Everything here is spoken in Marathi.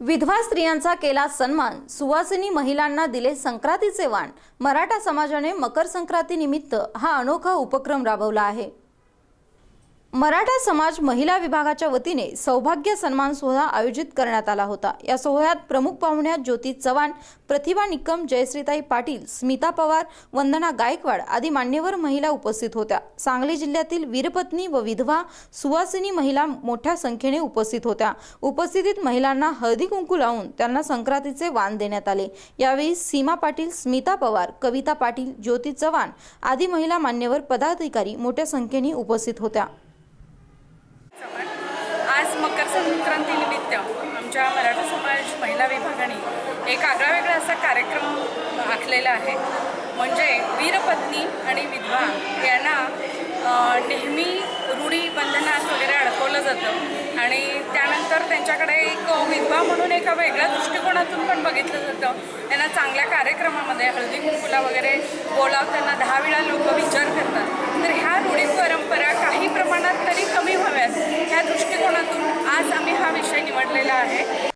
विधवा स्त्रियांचा केला सन्मान. सुवासिनी महिलांना दिले संक्रांतीचे वाण. मराठा समाजाने मकर संक्रांतीनिमित्त हा अनोखा उपक्रम राबवला आहे. मराठा समाज महिला विभागाच्या वतीने सौभाग्य सन्मान सोहळा आयोजित करण्यात आला होता. या सोहळ्यात प्रमुख पाहुण्यात ज्योती चव्हाण प्रतिभा निकम जयश्रीताई पाटील स्मिता पवार वंदना गायकवाड आदी मान्यवर महिला उपस्थित होत्या. सांगली जिल्ह्यातील वीरपत्नी व विधवा सुवासिनी महिला मोठ्या संख्येने उपस्थित होत्या. उपस्थितीत महिलांना हळदी कुंकू लावून त्यांना संक्रांतीचे वाण देण्यात आले. यावेळी सीमा पाटील स्मिता पवार कविता पाटील ज्योती चव्हाण आदी महिला मान्यवर पदाधिकारी मोठ्या संख्येने उपस्थित होत्या. आज मकर संक्रांतीनिमित्त आमच्या मराठा समाज महिला विभागाने एक आगळा वेगळा असा कार्यक्रम आखलेला आहे. म्हणजे वीरपत्नी आणि विधवा यांना नेहमी रूढी बंधनात वगैरे अडकवलं जातं. आणि त्यानंतर त्यांच्याकडे एक विधवा म्हणून एका वेगळ्या दृष्टिकोनातून पण बघितलं जातं. त्यांना चांगल्या कार्यक्रमामध्ये हळदी कुंकुला वगैरे बोलावताना दहा वेळा लोक विचार करतात. तर ह्या रूढी परंपरा काही प्रमाणात तरी कमी निवडलेला आहे.